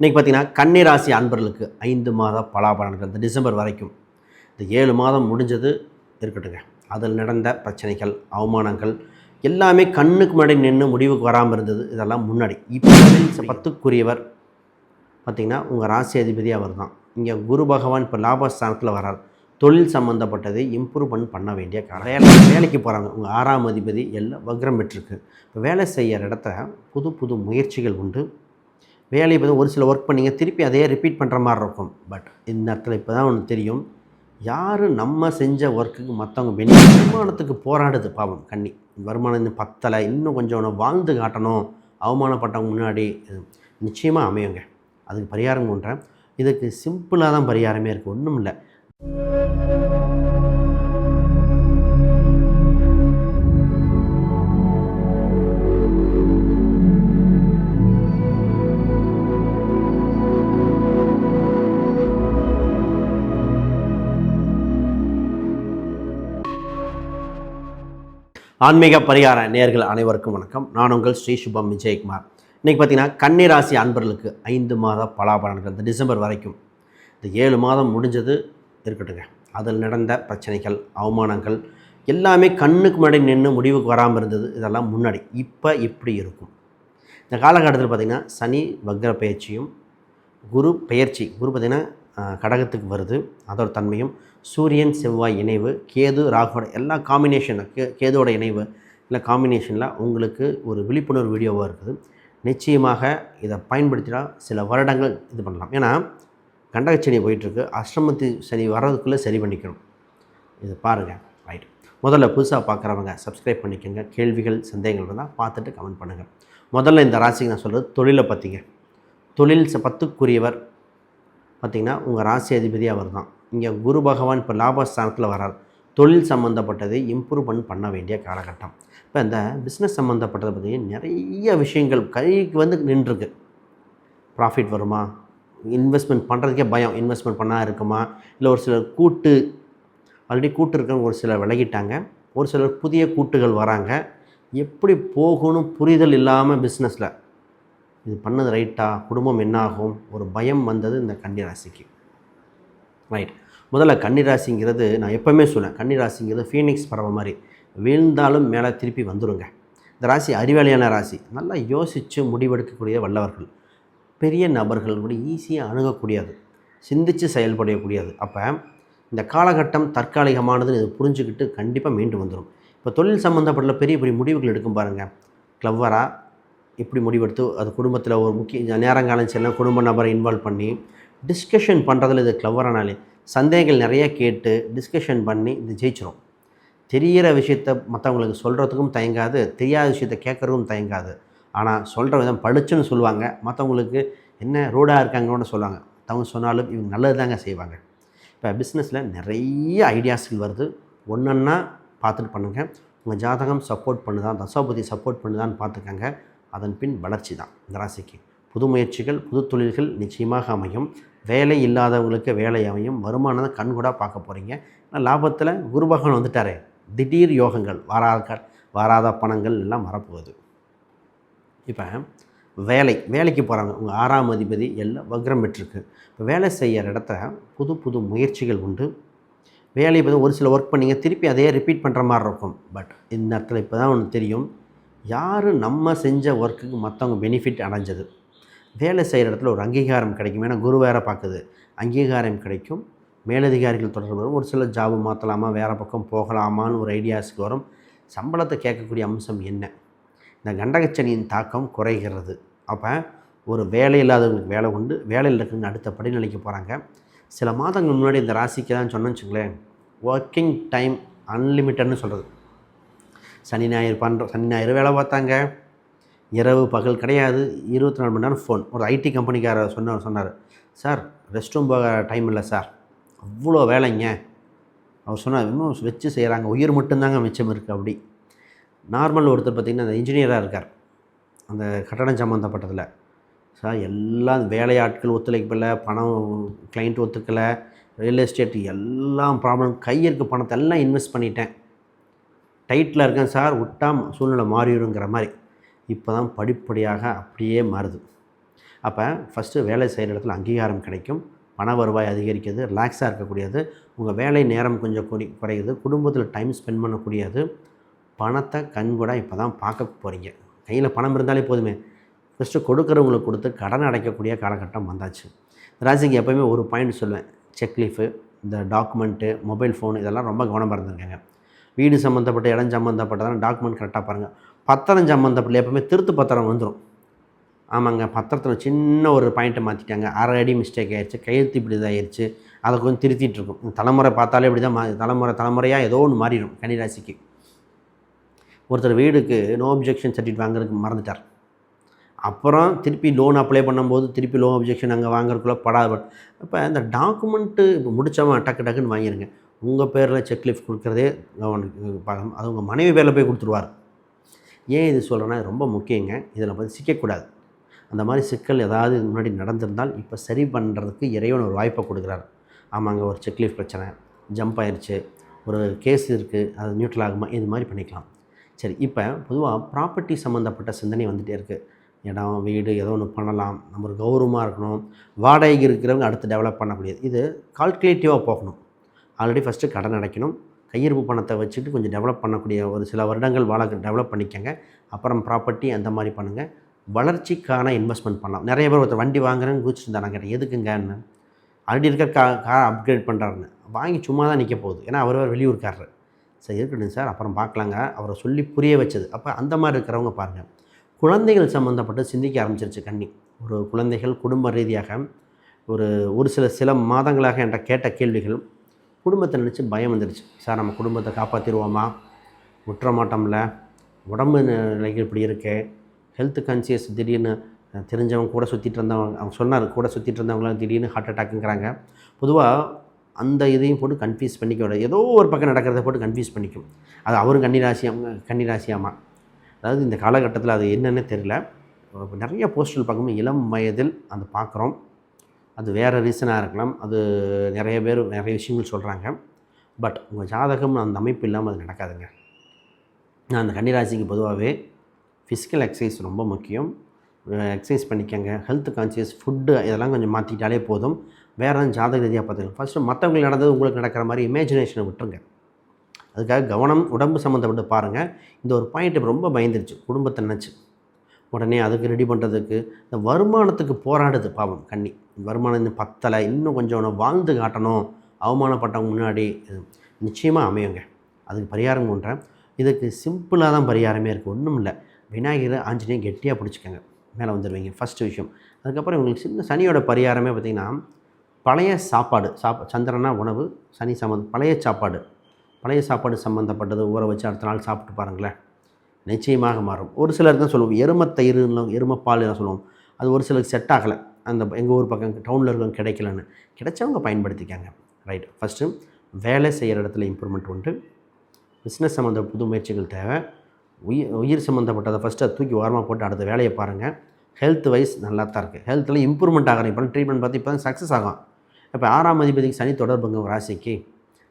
இன்றைக்கி பார்த்தீங்கன்னா கன்னிராசி அன்பர்களுக்கு ஐந்து மாத பலாபலன்கள் இந்த டிசம்பர் வரைக்கும். இந்த ஏழு மாதம் முடிஞ்சது இருக்கட்டுங்க. அதில் நடந்த பிரச்சனைகள் அவமானங்கள் எல்லாமே கண்ணுக்கு முன்னாடி நின்று முடிவுக்கு வராமல் இருந்தது. இதெல்லாம் முன்னாடி. இப்போ பத்துக்குரியவர் பார்த்திங்கன்னா உங்கள் ராசி அதிபதி அவர் தான். இங்கே குரு பகவான் இப்போ லாபஸ்தானத்தில் வரார் தொழில் சம்மந்தப்பட்டதை இம்ப்ரூவ்மெண்ட் பண்ண வேண்டிய காலம். வேலை வேலைக்கு போகிறாங்க உங்கள் ஆறாம் அதிபதி எல்லாம் வக்ரம் பெற்றிருக்கு. இப்போ வேலை செய்கிற இடத்துல புது புது முயற்சிகள் உண்டு. வேலையை பற்றி ஒரு சில ஒர்க் பண்ணீங்க திருப்பி அதையே ரிப்பீட் பண்ணுற மாதிரி இருக்கும். பட் இந்த இடத்துல இப்போ தான் ஒன்று தெரியும். யார் நம்ம செஞ்ச ஒர்க்குக்கு மற்றவங்க பெனி வருமானத்துக்கு போராடுது பாவம் கண்ணி. வருமானம் இன்னும் பத்தலை இன்னும் கொஞ்சம் ஒன்று வாழ்ந்து காட்டணும். அவமானப்பட்டவங்க முன்னாடி நிச்சயமாக அமையுங்க. அதுக்கு பரிகாரம் பண்ணுறேன் இதுக்கு சிம்பிளாக தான் பரிகாரமே இருக்குது ஒன்றும் இல்லை. ஆன்மீக பரிகார நேர்கள் அனைவருக்கும் வணக்கம். நான் உங்கள் ஸ்ரீ சுபம் விஜயகுமார். இன்றைக்கி பார்த்தீங்கன்னா கன்னிராசி அன்பர்களுக்கு ஐந்து மாத பலாபலன்கள் இந்த டிசம்பர் வரைக்கும். இந்த ஏழு மாதம் முடிஞ்சது இருக்கட்டுங்க. அதில் நடந்த பிரச்சனைகள் அவமானங்கள் எல்லாமே கண்ணுக்கு முன்னாடி நின்று முடிவுக்கு வராமல் இருந்தது. இதெல்லாம் முன்னாடி. இப்போ இப்படி இருக்கும். இந்த காலகட்டத்தில் பார்த்திங்கன்னா சனி வக்ர பயிற்சியும் குரு பயிற்சி. குரு பார்த்திங்கன்னா கடகத்துக்கு வருது. அதோட தன்மையும் சூரியன் செவ்வாய் இணைவு கேது ராகுவோட எல்லா காம்பினேஷன் கே இணைவு இல்லை காம்பினேஷனில் உங்களுக்கு ஒரு விழிப்புணர்வு வீடியோவாக இருக்குது. நிச்சயமாக இதை பயன்படுத்தினா சில வருடங்கள் இது பண்ணலாம். ஏன்னா கண்டகச்சனி போயிட்டுருக்கு. அஷ்டமத்து சனி வர்றதுக்குள்ளே சரி பண்ணிக்கணும். இது பாருங்கள் ரைட் முதல்ல புதுசாக பார்க்குறவங்க சப்ஸ்கிரைப் பண்ணிக்கோங்க. கேள்விகள் சந்தேகங்கள் இருந்தால் பார்த்துட்டு கமெண்ட் பண்ணுங்கள் முதல்ல இந்த ராசிக்கு நான் சொல்கிறது தொழிலை பற்றிங்க தொழில் பத்துக்குரியவர் பார்த்திங்கன்னா உங்கள் ராசி அதிபதி அவர் தான் இங்கே குரு பகவான் இப்போ லாபஸ்தானத்தில் வரார் தொழில் சம்மந்தப்பட்டதை இம்ப்ரூவ்மெண்ட் பண்ண வேண்டிய காலகட்டம். இப்போ இந்த பிஸ்னஸ் சம்மந்தப்பட்டதை பார்த்திங்கன்னா நிறைய விஷயங்கள் கைக்கு வந்து நின்றுருக்கு. ப்ராஃபிட் வருமா? இன்வெஸ்ட்மெண்ட் பண்ணுறதுக்கே பயம். இன்வெஸ்ட்மெண்ட் பண்ணால் இருக்குமா? இல்லை ஒரு சிலர் கூட்டு ஆல்ரெடி கூட்டு இருக்கவங்க ஒரு சிலர் விலகிட்டாங்க. ஒரு சிலர் புதிய கூட்டுகள் வராங்க. எப்படி போகணும் புரிதல் இல்லாமல் பிஸ்னஸில் இது பண்ணது ரைட்டா? குடும்பம் என்னாகும்? ஒரு பயம் வந்தது இந்த கன்னிராசிக்கு. ரைட். முதல்ல கன்னிராசிங்கிறது நான் எப்போவுமே சொல்லுவேன் கன்னிராசிங்கிறது ஃபீனிக்ஸ் பறவை மாதிரி. வீழ்ந்தாலும் மேலே திருப்பி வந்துருங்க. இந்த ராசி அறிவாளியான ராசி. நல்லா யோசித்து முடிவெடுக்கக்கூடிய வல்லவர்கள். பெரிய நபர்கள் கூட ஈஸியாக அணுகக்கூடியது. சிந்தித்து செயல்படக்கூடியது. அப்போ இந்த காலகட்டம் தற்காலிகமானதுன்னு இது புரிஞ்சுக்கிட்டு கண்டிப்பாக மீண்டு வந்துடும் இப்போ தொழில் சம்மந்தப்பட்ட பெரிய பெரிய முடிவுகள் எடுக்கும் பாருங்கள் கிளவராக எப்படி முடிவெடுத்து அது குடும்பத்தில் ஒரு முக்கிய நேரங்காலம் செல்லாம் குடும்ப நபரை இன்வால்வ் பண்ணி டிஸ்கஷன் பண்ணுறதுல இது கிளவரானாலே சந்தேகங்கள் நிறைய கேட்டு டிஸ்கஷன் பண்ணி இது ஜெயிச்சிரும். தெரிகிற விஷயத்த மற்றவங்களுக்கு சொல்கிறதுக்கும் தயங்காது தெரியாத விஷயத்த கேட்குறதுக்கும் தயங்காது. ஆனால் சொல்கிற விதம் படிச்சுன்னு சொல்லுவாங்க. மற்றவங்களுக்கு என்ன ரூடாக இருக்காங்கன்னு சொல்லுவாங்க. தவங்க சொன்னாலும் இவங்க நல்லது தாங்க செய்வாங்க. இப்போ பிஸ்னஸில் நிறைய ஐடியாஸ்கள் வருது. ஒன்றொன்னா பார்த்துட்டு பண்ணுங்கள் உங்கள் ஜாதகம் சப்போர்ட் பண்ணுதான் தசாபதி சப்போர்ட் பண்ணுதான்னு பார்த்துக்கங்க. அதன் பின் வளர்ச்சி தான் இந்த ராசிக்கு. புது முயற்சிகள் புது தொழில்கள் நிச்சயமாக அமையும். வேலை இல்லாதவங்களுக்கு வேலை அமையும். வருமானம் கண்கூடாக பார்க்க போகிறீங்க ஆனால் லாபத்தில் குருபகவன் வந்துட்டாரே. திடீர் யோகங்கள் வாராத வாராத பணங்கள் எல்லாம் வரப்போகுது. இப்போ வேலை வேலைக்கு போகிறாங்க உங்கள் ஆறாம் அதிபதி எல்லாம் வக்ரம் பெற்றிருக்கு. இப்போ வேலை செய்கிற இடத்துல புது புது முயற்சிகள் உண்டு. வேலையை பற்றி ஒரு சில ஒர்க் பண்ணீங்க திருப்பி அதையே ரிப்பீட் பண்ணுற மாதிரி இருக்கும். பட் இந்த இடத்துல இப்போ தான் ஒன்று தெரியும். யார் நம்ம செஞ்ச ஒர்க்குக்கு மற்றவங்க பெனிஃபிட் அடைஞ்சது? வேலை செய்கிற இடத்துல ஒரு அங்கீகாரம் கிடைக்கும். ஏன்னா குரு வேற பார்க்குது. அங்கீகாரம் கிடைக்கும். மேலதிகாரிகள் தொடர்பு வரும். ஒரு சில ஜாபு மாற்றலாமா வேறு பக்கம் போகலாமான்னு ஒரு ஐடியாஸுக்கு வரும். சம்பளத்தை கேட்கக்கூடிய அம்சம் என்ன? இந்த கண்டகச்சனியின் தாக்கம் குறைகிறது. அப்போ ஒரு வேலை இல்லாதவங்களுக்கு வேலை உண்டு. வேலையில் இருக்கிறவங்க அடுத்த படிநிலைக்கு போகிறாங்க சில மாதங்கள் முன்னாடி இந்த ராசிக்கு தான் சொன்னேன்னு வச்சுங்களேன். ஒர்க்கிங் டைம் அன்லிமிட்டட்னு சொல்கிறது சனி ஞாயிறு பண்ணுற சனி ஞாயிறு வேலை பார்த்தாங்க. இரவு பகல் கிடையாது. இருபத்தி நாலு மணி நேரம் ஃபோன் ஒரு ஐடி கம்பெனிக்காரர் சொன்னார் சொன்னார் சார் ரெஸ்ட் ரூம் போக டைம் இல்லை சார். அவ்வளோ வேலைங்க. அவர் சொன்னார் இன்னும் வச்சு செய்கிறாங்க உயிர் மட்டும்தாங்க மிச்சம் இருக்குது அப்படி. நார்மல் ஒருத்தர் பார்த்திங்கன்னா அந்த இன்ஜினியராக இருக்கார். அந்த கட்டடம் சம்மந்தப்பட்டதில் சார் எல்லாம் வேலையாட்கள் ஒத்துழைக்கல பணம் கிளைண்ட் ஒத்துக்கலை ரியல் எஸ்டேட் எல்லாம் ப்ராப்ளம் கையிருக்கு பணத்தை எல்லாம் இன்வெஸ்ட் பண்ணிட்டேன். டைட்டில் இருக்கேன் சார் விட்டா சூழ்நிலை மாறிடுங்கிற மாதிரி. இப்போ தான் படிப்படியாக அப்படியே மாறுது. அப்போ ஃபஸ்ட்டு வேலை செய்கிற இடத்துல அங்கீகாரம் கிடைக்கும். பண வருவாய் அதிகரிக்கிறது ரிலாக்ஸாக இருக்கக்கூடியது. உங்கள் வேலை நேரம் கொஞ்சம் குறை குறையுது. குடும்பத்தில் டைம் ஸ்பெண்ட் பண்ணக்கூடியது. பணத்தை கண்கூட இப்போ தான் பார்க்க போகிறீங்க. கையில் பணம் இருந்தாலே போதுமே. ஃபஸ்ட்டு கொடுக்குறவங்களுக்கு கொடுத்து கடன் அடைக்கக்கூடிய காலகட்டம் வந்தாச்சு. ராசிக்கு எப்போயுமே ஒரு பாயிண்ட் சொல்லுவேன் செக்லீஃபு இந்த டாக்குமெண்ட்டு மொபைல் ஃபோன் இதெல்லாம் ரொம்ப கவனமாக இருந்திருக்காங்க வீடு சம்மந்தப்பட்ட இடம் சம்மந்தப்பட்டதான டாக்குமெண்ட் கரெக்டாக பாருங்கள் பத்திரம் சம்மந்தப்பட்ட எப்பவுமே திருத்து பத்திரம் வந்துடும் ஆமாங்க பத்திரத்தில் சின்ன ஒரு பாயிண்ட்டை மாற்றிட்டாங்க அரை அடி மிஸ்டேக் ஆயிடுச்சு கையெழுத்து இப்படி இதாகிடுச்சு அதை கொஞ்சம் திருத்திட்டு இருக்கும் தலைமுறை பார்த்தாலே இப்படி தான் மா தலைமுறை தலைமுறையாக ஏதோ ஒன்று மாறிடும் கன்னிராசிக்கு. ஒருத்தர் வீடுக்கு நோ அப்ஜெக்ஷன் சர்டிஃபிகேட் வாங்குறதுக்கு மறந்துட்டார். அப்புறம் திருப்பி லோன் அப்ளை பண்ணும்போது திருப்பி லோன் அப்ஜெக்ஷன் அங்கே வாங்குறதுக்குள்ளே படாத இப்போ இந்த டாக்குமெண்ட்டு இப்போ முடித்தவன் டக்கு டக்குன்னு வாங்கிடுங்க உங்கள் பேரில் செக் லீஃப் கொடுக்குறதே பார்க்கணும் அது உங்கள் மனைவி பேரில் போய் கொடுத்துருவார். ஏன் இது சொல்கிறேன்னா ரொம்ப முக்கியங்க. இதில் பற்றி சிக்கக்கூடாது. அந்த மாதிரி சிக்கல் ஏதாவது முன்னாடி நடந்திருந்தால் இப்போ சரி பண்ணுறதுக்கு இறைவன் ஒரு வாய்ப்பை கொடுக்குறாரு. ஆமாங்க ஒரு செக்லீஃப் பிரச்சனை ஜம்ப் ஆயிடுச்சு ஒரு கேஸ் இருக்குது அது நியூட்ரல் ஆகுமா இது மாதிரி பண்ணிக்கலாம். சரி இப்போ பொதுவாக ப்ராப்பர்ட்டி சம்மந்தப்பட்ட சிந்தனை வந்துகிட்டே இருக்குது இடம் வீடு ஏதோ ஒன்று பண்ணலாம் நம்ம ஒரு கௌரவமாக இருக்கணும் வாடகைக்கு இருக்கிறவங்க அடுத்து டெவலப் பண்ணக்கூடியது. இது கால்குலேட்டிவாக போகணும். ஆல்ரெடி ஃபஸ்ட்டு கடன் அடைக்கணும் கையிருப்பு பணத்தை வச்சுட்டு கொஞ்சம் டெவலப் பண்ணக்கூடிய ஒரு சில வருடங்கள் வாழ டெவலப் பண்ணிக்கங்க. அப்புறம் ப்ராப்பர்ட்டி அந்த மாதிரி பண்ணுங்கள் வளர்ச்சிக்கான இன்வெஸ்ட்மெண்ட் பண்ணலாம். நிறைய பேர் ஒருத்தர் வண்டி வாங்குறேன்னு குதிச்சுட்டு நான் கேட்டேன் எதுக்குங்கன்னு ஆல்ரெடி இருக்க கா கார் அப்கிரேட் பண்ணுறாருன்னு வாங்கி சும்மா தான் நிற்க போகுது. ஏன்னா அவர் வேறு வெளியூர்காரர். சரி இருக்கட்டும் சார். அப்புறம் பார்க்கலாங்க. அவரை சொல்லி புரிய வச்சது. அப்போ அந்த மாதிரி இருக்கிறவங்க பாருங்கள் குழந்தைகள் சம்மந்தப்பட்டு சிந்திக்க ஆரம்பிச்சிருச்சு கண்ணி. ஒரு குழந்தைகள் குடும்ப ரீதியாக ஒரு ஒரு சில சில மாதங்களாக என்கிட்ட கேட்ட கேள்விகள் குடும்பத்தை நினச்சி பயம் வந்துடுச்சு சார் நம்ம குடும்பத்தை காப்பாற்றிடுவோமா விட்டுற மாட்டோம்ல உடம்பு நிலைகள் இப்படி இருக்கு. ஹெல்த் கான்சியஸ் திடீர்னு தெரிஞ்சவங்க கூட சுற்றிட்டு இருந்தவங்க அவங்க சொன்னார் கூட சுற்றிட்டு இருந்தவங்களாம் திடீர்னு ஹார்ட் அட்டாக்குங்கிறாங்க பொதுவாக அந்த இதையும் போட்டு கன்ஃபியூஸ் பண்ணிக்க விட ஏதோ ஒரு பக்கம் நடக்கிறத போட்டு கன்ஃபியூஸ் பண்ணிக்கும். அது அவரும் கன்னிராசி அவங்க கன்னிராசியாமா அதாவது இந்த காலகட்டத்தில் அது என்னன்னு தெரியல. நிறைய போஸ்டல் பார்க்கும்போது இளம் வயதில் அது பார்க்குறோம். அது வேறு ரீசனாக இருக்கலாம். அது நிறைய பேர் நிறைய விஷயங்கள் சொல்கிறாங்க பட் உங்கள் ஜாதகம் அந்த அமைப்பு இல்லாமல் அது நடக்காதுங்க. நான் அந்த கன்னிராசிக்கு பொதுவாகவே ஃபிசிக்கல் எக்ஸசைஸ் ரொம்ப முக்கியம். எக்ஸசைஸ் பண்ணிக்கங்க. ஹெல்த் கான்சியஸ் ஃபுட்டு இதெல்லாம் கொஞ்சம் மாற்றிக்கிட்டாலே போதும். வேறு ஜாதக ரீதியாக பார்த்துக்கலாம். ஃபஸ்ட்டு மற்றவங்களுக்கு நடந்தது உங்களுக்கு நடக்கிற மாதிரி இமேஜினேஷனை விட்டுருங்க. அதுக்காக கவனம் உடம்பு சம்மந்தப்பட்டு பாருங்கள் இந்த ஒரு பாயிண்ட் ரொம்ப பயந்துருச்சு. குடும்பத்தை நினச்சி. உடனே அதுக்கு ரெடி பண்ணுறதுக்கு இந்த வருமானத்துக்கு போராடுது பாவம் கண்ணி. வருமானம் இன்னும் பத்தலை இன்னும் கொஞ்சம் வாழ்ந்து காட்டணும். அவமானப்பட்டவங்க முன்னாடி நிச்சயமாக அமையுங்க. அதுக்கு பரிகாரம் பண்ணுறேன் இதுக்கு சிம்பிளாக தான் பரிகாரமே இருக்குது ஒன்றும் இல்லை. விநாயகரை ஆஞ்சநேயம் கெட்டியாக பிடிச்சிக்கோங்க. மேலே வந்துடுவீங்க ஃபஸ்ட்டு விஷயம். அதுக்கப்புறம் இவங்களுக்கு சின்ன சனியோட பரிகாரமே பார்த்திங்கன்னா பழைய சாப்பாடு சாப்பா சந்திரனா உணவு சனி சம்மந்த பழைய சாப்பாடு. பழைய சாப்பாடு சம்மந்தப்பட்டது ஊற வச்சு அடுத்த நாள் சாப்பிட்டு பாருங்களேன். நிச்சயமாக மாறும். ஒரு சிலர் தான் சொல்லுவோம் எருமத்தயிறுன்னு எருமப்பால் சொல்லுவோம் அது ஒரு சிலருக்கு செட் ஆகலை. அந்த எங்கள் ஊர் பக்கம் டவுனில் இருக்கவங்க கிடைக்கலன்னு. கிடைச்சவங்க பயன்படுத்திக்காங்க. ரைட் ஃபஸ்ட்டு வேலை செய்கிற இடத்துல இம்ப்ரூவ்மெண்ட் உண்டு. பிஸ்னஸ் சம்மந்த புது முயற்சிகள் தேவை. உயிர் உயிர் சம்மந்தப்பட்டதை ஃபஸ்ட்டு அதை தூக்கி ஓரமாக போட்டு அடுத்த வேலையை பாருங்கள் ஹெல்த் வைஸ் நல்லா தான் இருக்குது ஹெல்த்தில் இம்ப்ரூவ்மெண்ட் ஆகிறேன் இப்போ ட்ரீட்மெண்ட் பார்த்து இப்போ தான் சக்ஸஸ் ஆகும். இப்போ ஆறாம் அதிபதிக்கு சனி தொடர்புங்க ஒரு ராசிக்கு.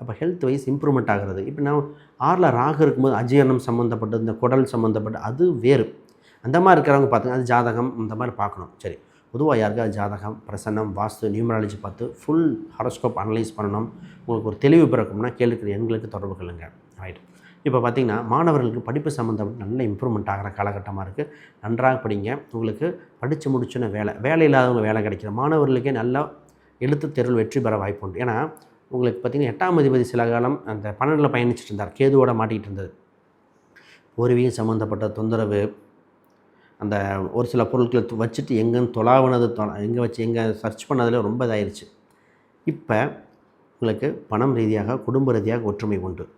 அப்போ ஹெல்த் வைஸ் இம்ப்ரூவ்மெண்ட் ஆகிறது. இப்போ நான் ஆறில் ராகு இருக்கும்போது அஜீரணம் சம்மந்தப்பட்ட இந்த குடல் சம்மந்தப்பட்ட அது வேறு. அந்த மாதிரி இருக்கிறவங்க பார்த்துங்க அது ஜாதகம் இந்த மாதிரி பார்க்கணும். சரி பொதுவாக யாருக்கா ஜாதகம் பிரசன்னம் வாஸ்து நியூமராலஜி பார்த்து ஃபுல் ஹாரோஸ்கோப் அனலைஸ் பண்ணணும். உங்களுக்கு ஒரு தெளிவு பிறக்கும்னா கேளுக்கிற எண்களுக்கு தொடர்பு கொள்ளுங்க. ரைட் இப்போ பார்த்தீங்கன்னா மாணவர்களுக்கு படிப்பு சம்மந்தப்பட்ட நல்ல இம்ப்ரூவ்மெண்ட் ஆகிற காலகட்டமாக இருக்குது நன்றாக படிங்க. உங்களுக்கு படித்து முடிச்சோன்னே வேலை. வேலை இல்லாதவங்க வேலை கிடைக்கிற மாணவர்களுக்கே நல்லா எழுத்து தேர்வில் வெற்றி பெற வாய்ப்பு உண்டு. ஏன்னா உங்களுக்கு பார்த்திங்கன்னா எட்டாம் அதிபதி சில காலம் அந்த பன்னெண்டில் பயணிச்சுட்டு இருந்தார். கேதுவோட மாட்டிகிட்டு இருந்தது. பூர்வீகம் சம்மந்தப்பட்ட தொந்தரவு அந்த ஒரு சில பொருட்களை வச்சுட்டு எங்கேன்னு தொலாவினது தொ- எங்கே வச்சு எங்கே சர்ச் பண்ணதில் ரொம்ப இதாயிருச்சு. இப்போ உங்களுக்கு பணம் ரீதியாக குடும்ப ரீதியாக ஒற்றுமை உண்டு.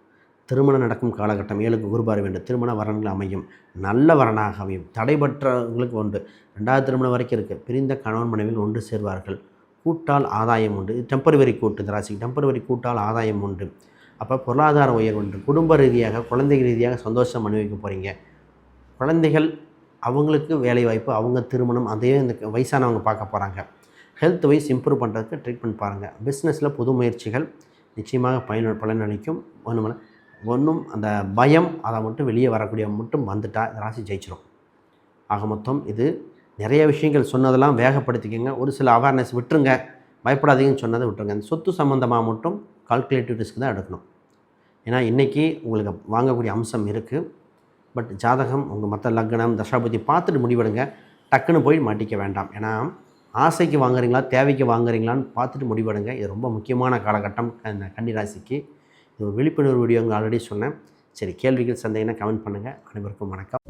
திருமணம் நடக்கும் காலகட்டம் ஏழுக்கு குருபார வேண்டும் திருமண வரன்கள் அமையும். நல்ல வரனாக அமையும். தடைபற்றவங்களுக்கு உண்டு. ரெண்டாவது திருமணம் வரைக்கும் இருக்குது பிரிந்த கணவன் மனைவியில் ஒன்று சேர்வார்கள். கூட்டால் ஆதாயம் உண்டு. இது டெம்பரவரி கூட்டு இந்த ராசிக்கு. டெம்பரவரி கூட்டால் ஆதாயம் உண்டு. அப்போ பொருளாதார உயர்வு உண்டு. குடும்ப ரீதியாக குழந்தைகள் ரீதியாக சந்தோஷம் அனுபவிக்க போகிறீங்க குழந்தைகள் அவங்களுக்கு வேலை வாய்ப்பு அவங்க திருமணம் அதே இந்த வயசானவங்க பார்க்க போகிறாங்க ஹெல்த் வைஸ் இம்ப்ரூவ் பண்ணுறதுக்கு ட்ரீட்மெண்ட் பாருங்கள் பிஸ்னஸில் புது முயற்சிகள் நிச்சயமாக பயன் பலனளிக்கும் ஒன்றும் ஒன்றும் அந்த பயம் அதை மட்டும் வெளியே வரக்கூடிய மட்டும் வந்துட்டால் ராசி ஜெயிச்சிடும் ஆக மொத்தம் இது நிறைய விஷயங்கள் சொன்னதெல்லாம் வேகப்படுத்திக்கங்க. ஒரு சில அவேர்னஸ் விட்டுருங்க. பயப்படாதீங்கன்னு சொன்னதை விட்டுருங்க. அந்த சொத்து சம்மந்தமாக மட்டும் கால்குலேட்டிவ் ரிஸ்க் தான் எடுக்கணும். ஏன்னா இன்றைக்கி உங்களுக்கு வாங்கக்கூடிய அம்சம் இருக்குது பட் ஜாதகம் உங்கள் மற்ற லக்னம் தசாபதி பார்த்துட்டு முடிவெடுங்க. டக்குன்னு போய் மாட்டிக்க வேண்டாம். ஏன்னா ஆசைக்கு வாங்குறீங்களா தேவைக்கு வாங்குறீங்களான்னு பார்த்துட்டு முடிவெடுங்க. இது ரொம்ப முக்கியமான காலகட்டம். கன்னிராசிக்கு இது ஒரு விழிப்புணர்வு வீடியோ ஆல்ரெடி சொன்னேன். சரி கேள்விகள் சந்தேகம்னா கமெண்ட் பண்ணுங்கள் அனைவருக்கும் வணக்கம்.